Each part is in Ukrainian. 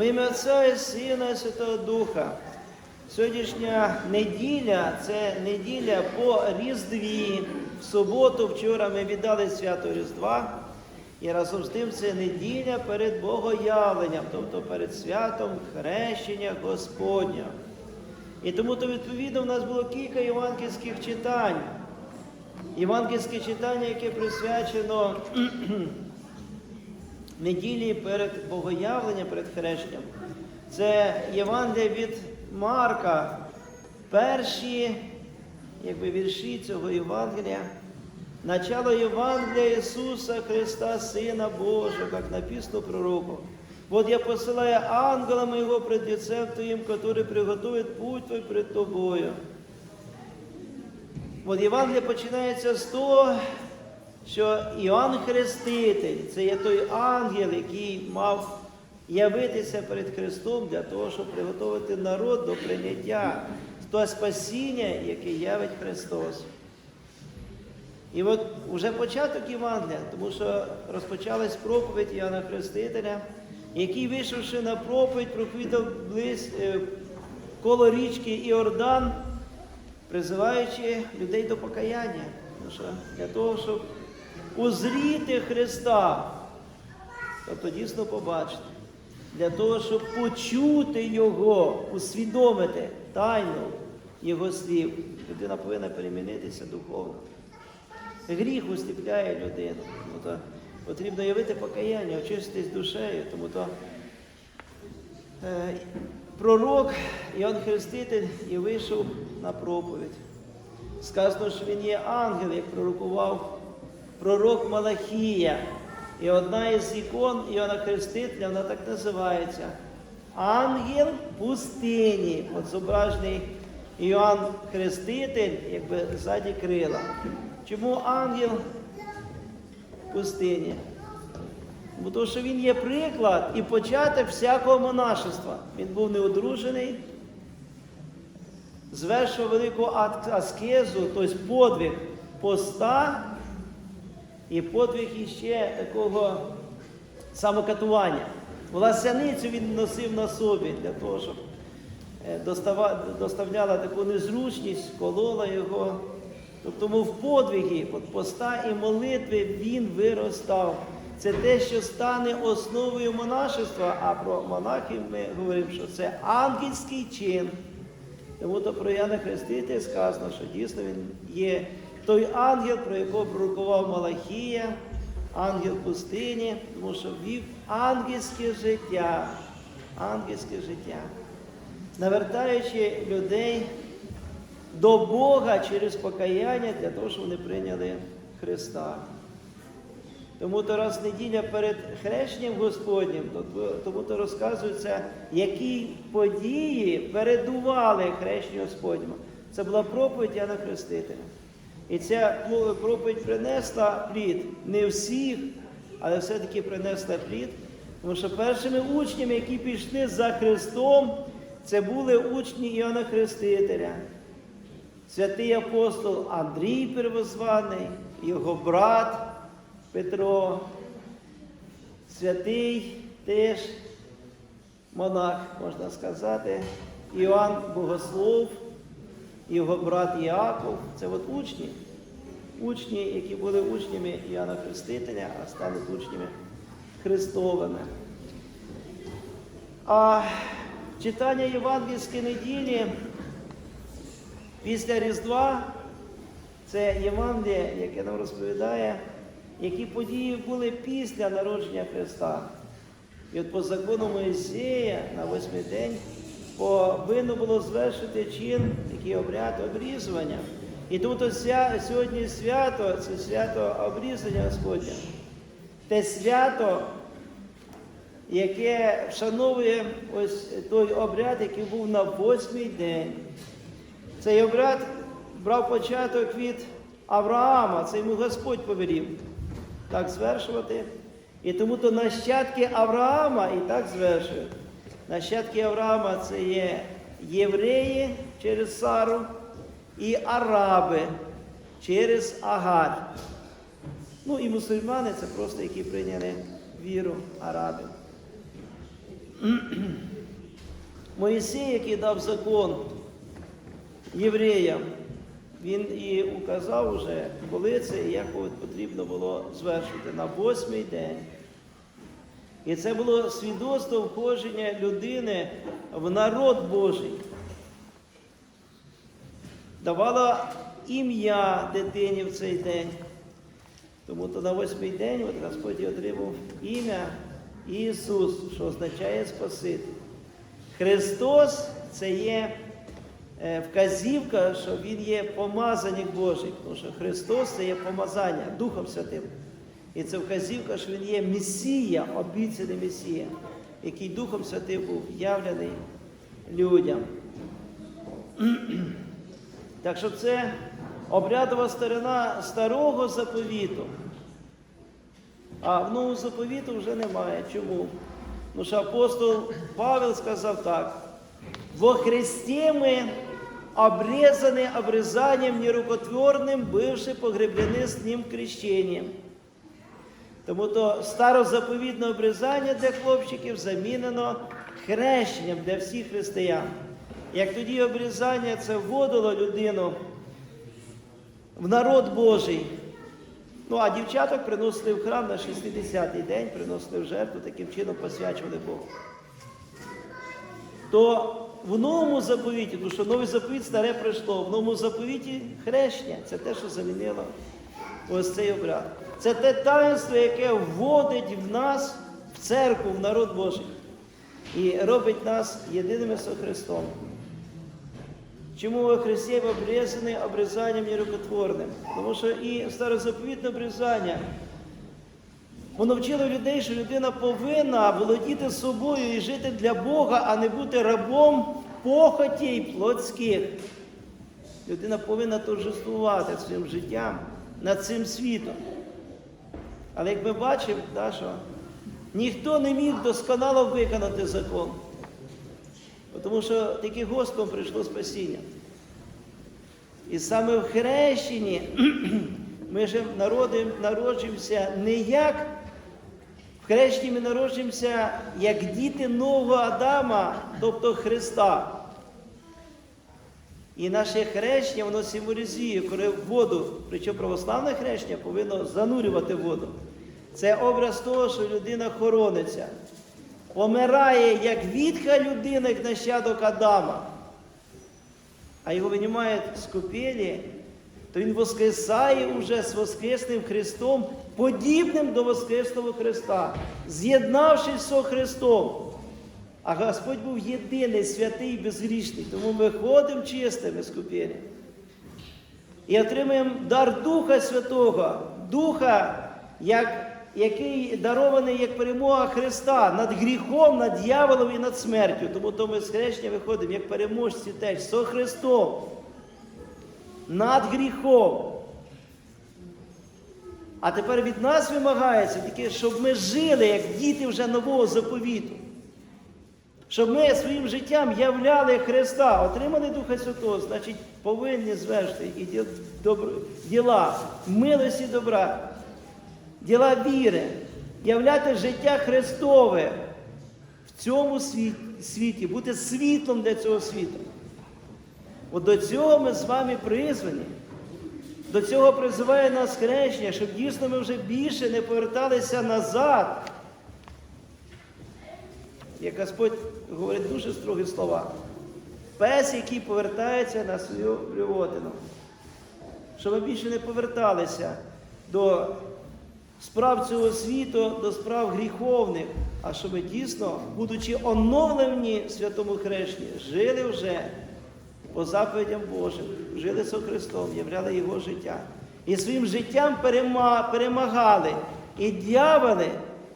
Во ім'я Отця і Сина і Святого Духа. Сьогоднішня неділя це неділя по Різдві. В суботу вчора ми віддали свято Різдва. І разом з тим це неділя перед Богоявленням, тобто перед святом хрещення Господня. І тому то відповідно в нас було кілька євангельських читань. Євангельське читання, яке присвячено неділі перед Богоявленням, перед хрещенням. Це Євангелія від Марка. Перші якби, вірші цього Євангелія. Начало Євангелия Иисуса Христа, Сына Божьего, как написано пророку. Вот я посылаю ангела моего пред лицем Твоим, который приготовит путь Твой пред Тобою. От Євангелія починається з того, що Іоанн Хреститель це є той ангел, який мав явитися перед Христом для того, щоб приготувати народ до прийняття того спасіння, яке явить Христос. І от вже початок Євангелія, тому що розпочалась проповідь Іоанна Хрестителя, який, вийшовши на проповідь, проповідав близь е, коло річки Іордан, призиваючи людей до покаяння. Тому що для того, щоб узріти Христа, тобто дійсно побачити, для того, щоб почути Його, усвідомити тайну Його слів, людина повинна перемінитися духовно. Гріх устіпляє людину. Тому то потрібно явити покаяння, очиститись душею. Тому то е, пророк Іоанн Хреститель і вийшов на проповідь. Сказано, що він є ангел, як пророкував пророк Малахія. І одна із ікон Іоанна Хрестителя, вона так називається. Ангел пустині. От зображений Іоанн Хреститель, якби ззаді крила. Чому ангел пустині? Бо тому що він є приклад і початок всякого монашества. Він був неодружений, звершував велику аскезу, тобто подвиг поста і подвиг іще такого самокатування. Власяницю він носив на собі для того, щоб е, доставляла таку незручність, колола його. Тобто в подвигі от поста і молитви він виростав. Це те, що стане основою монашества, а про монахів ми говоримо, що це ангельський чин. Тому то про Яна Хрестителя сказано, що дійсно він є той ангел, про якого пророкував Малахія, ангел пустині, тому що вів ангельське життя, ангельське життя, навертаючи людей до Бога через покаяння для того, щоб вони прийняли Христа. Тому то раз неділя перед хрещенням Господнім, тому то розказується, які події передували хрещенню Господньому. Це була проповідь Яна Хрестителя. І ця проповідь принесла плід. Не всіх, але все-таки принесла плід. Тому що першими учнями, які пішли за Христом, це були учні Іоанна Хрестителя. Святий апостол Андрій Первозваний, його брат Петро, святий теж монах, можна сказати, Іоанн Богослов, його брат Іаков. Це от учні, учні, які були учнями Іоанна Хрестителя, а стали учнями Христовими. А читання Євангельської неділі після Різдва це Євангеліє, яке нам розповідає, які події були після народження Христа. І от по закону Моїсея на восьмий день повинно було звершити чин, такий обряд обрізування. І тому ся, сьогодні свято це свято обрізання Господня. Те свято, яке вшановує ось той обряд, який був на восьмий день. Цей обряд брав початок від Авраама, це йому Господь повелів так звершувати. І тому то нащадки Авраама і так звершують. Нащадки Авраама це є євреї через Сару і араби через Агар. Ну і мусульмани це просто які прийняли віру арабів. Моїсей, який дав закон євреям, він і указав уже, коли це і як потрібно було звершити на восьмий день. І це було свідоцтво входження людини в народ Божий. Давала ім'я дитині в цей день. Тому то на восьмий день от Господь отримав ім'я Ісус, що означає Спаситель. Христос це є е, вказівка, що Він є помазанник Божий, тому що Христос це є помазання Духом Святим. І це вказівка, що Він є Месія, обіцяний Месія, який Духом Святим був явлений людям. Так що це обрядова сторона старого заповіту. А в новому заповіту вже немає. Чому? Тому що апостол Павел сказав так. Во Христе мы обрезаны обрезанием нерукотворным, бывши погреблены с Ним крещением. Тому то старозаповідне обрізання для хлопчиків замінено хрещенням для всіх християн. Як тоді обрізання це вводило людину в народ Божий. Ну, а дівчаток приносили в храм на 60-й день, приносили в жертву, таким чином посвячували Богу. То в новому заповіті, тому що новий заповіт старе пройшло, в новому заповіті хрещення це те, що замінило ось цей обряд. Це те таїнство, яке вводить в нас в церкву, в народ Божий. І робить нас єдиними со Христом. Чому во Христі обрізані обрізанням нерукотворним? Тому що і старозаповітне обрізання, воно вчило людей, що людина повинна володіти собою і жити для Бога, а не бути рабом похотей плотських. Людина повинна торжествувати своїм життям над цим світом. Але як ми бачимо, да, що ніхто не міг досконало виконати закон. Тому що тільки Господом прийшло спасіння. І саме в хрещенні ми ж народжуємося не як в хрещенні ми народжуємося як діти нового Адама, тобто Христа. І наше хрещення, воно символізує, коли воду, причому православне хрещення повинно занурювати воду. Це образ того, що людина хорониться помирає як відха людина, як нащадок Адама, а його винімають з купелі, то він воскресає уже з Воскресним Христом, подібним до Воскресного Христа, з'єднавшись з Христом. А Господь був єдиний, святий, безгрішний, тому ми ходимо чистими з купелі. І отримуємо дар Духа Святого, Духа, як який дарований як перемога Христа над гріхом, над дьяволом і над смертю. Тому то ми з хрещення виходимо як переможці теж со Христом. Над гріхом. А тепер від нас вимагається таке, щоб ми жили, як діти вже нового заповіту. Щоб ми своїм життям являли Христа, отримали Духа Святого, значить, повинні звершити і діла милості добра діла віри, являти життя Христове в цьому світі, бути світлом для цього світу. От до цього ми з вами призвані. До цього призиває нас хрещення, щоб дійсно ми вже більше не поверталися назад. Як Господь говорить дуже строгі слова. Пес, який повертається на свою блювотину. Щоб ми більше не поверталися до справ цього світу до справ гріховних, а щоб дійсно, будучи оновлені святому хрещенні, жили вже по заповідям Божим, жили со Христом, являли Його життя. І своїм життям перемагали і дьяволи,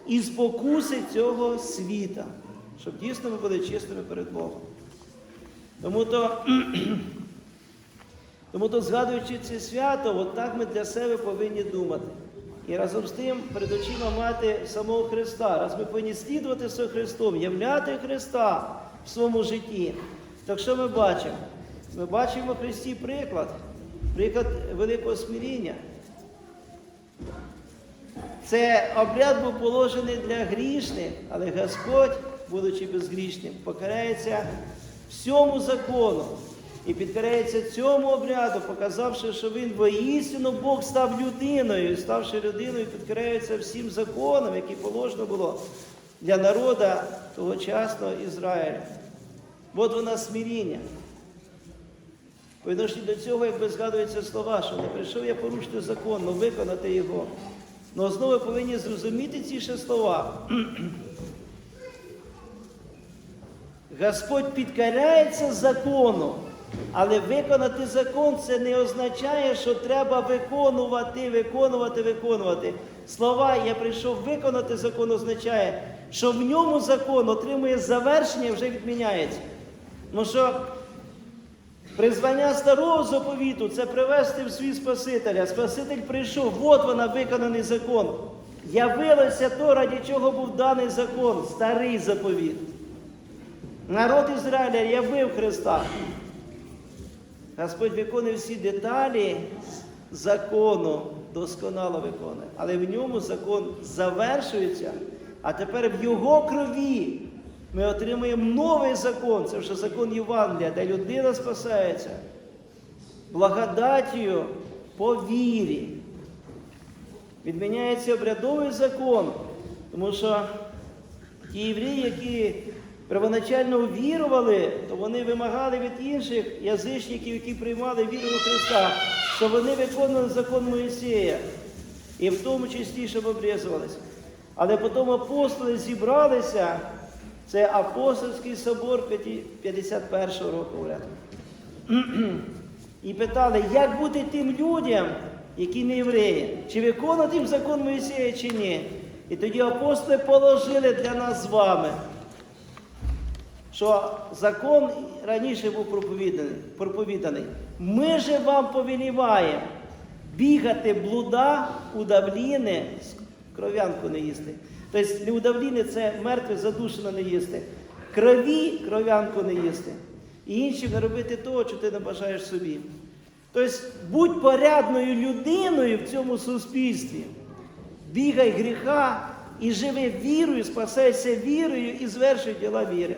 і спокуси цього світа, щоб дійсно ми були чистими перед Богом. Тому то, тому то згадуючи це свято, от так ми для себе повинні думати. І разом з тим перед очима мати самого Христа. Раз ми повинні слідувати за Христом, являти Христа в своєму житті. Так що ми бачимо? Ми бачимо в Христі приклад, приклад великого смиріння. Це обряд був положений для грішних, але Господь будучи безгрішним, покарається всьому закону і підкоряється цьому обряду, показавши, що він воістину Бог став людиною, ставши людиною, підкоряється всім законам, які положено було для народу тогочасного Ізраїля. От вона смиріння. По відношенню до цього, якби згадуються слова, що не прийшов я порушити закон, але виконати його. Ну знову повинні зрозуміти ці ще слова. Господь підкоряється закону, але виконати закон це не означає, що треба виконувати, виконувати, виконувати. Слова Я прийшов виконати закон означає, що в ньому закон отримує завершення і вже відміняється. Ну що Призвання старого заповіту це привести в світ Спасителя. Спаситель прийшов, от вона виконаний закон. Явилося то, раді чого був даний закон, старий заповіт. Народ Ізраїля явив Христа. Господь виконує всі деталі закону, досконало виконує. Але в ньому закон завершується, а тепер в його крові ми отримуємо новий закон. Це вже закон Євангелія, де людина спасається благодаттю по вірі. Відміняється обрядовий закон, тому що ті євреї, які первоначально увірували, то вони вимагали від інших язичників, які приймали віру у Христа, що вони виконували закон Моїсея, і в тому числі, щоб обрізувалися. Але потім апостоли зібралися, це апостольський собор 51 року. І питали, як бути тим людям, які не євреї, чи виконувати їм закон Моїсея, чи ні. І тоді апостоли положили для нас з вами, що закон раніше був проповіданий. проповіданий. Ми же вам повеліваємо бігати блуда, удавліни, кров'янку не їсти. Тобто не удавліни це мертве задушено не їсти. Крові кров'янку не їсти. І іншим не робити того, що ти не бажаєш собі. Тобто будь порядною людиною в цьому суспільстві. Бігай гріха і живи вірою, спасайся вірою і звершуй діла віри.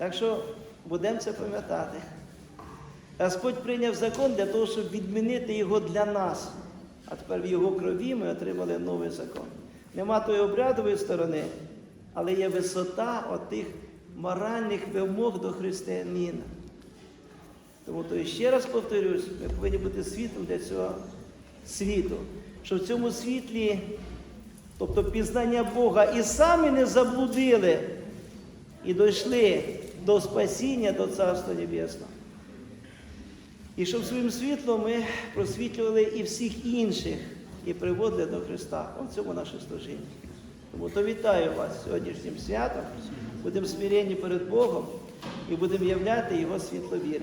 Так що будемо це пам'ятати. Господь прийняв закон для того, щоб відмінити його для нас. А тепер в його крові ми отримали новий закон. Нема тої обрядової сторони, але є висота отих моральних вимог до християнина. Тому то ще раз повторюсь, ми повинні бути світлом для цього світу, що в цьому світлі, тобто пізнання Бога, і самі не заблудили і дійшли до спасіння, до Царства Небесного. І щоб своїм світлом ми просвітлювали і всіх інших, і приводили до Христа. У цьому наше служіння. Тому то вітаю вас сьогоднішнім святом. Будемо смиренні перед Богом і будемо являти Його світловір.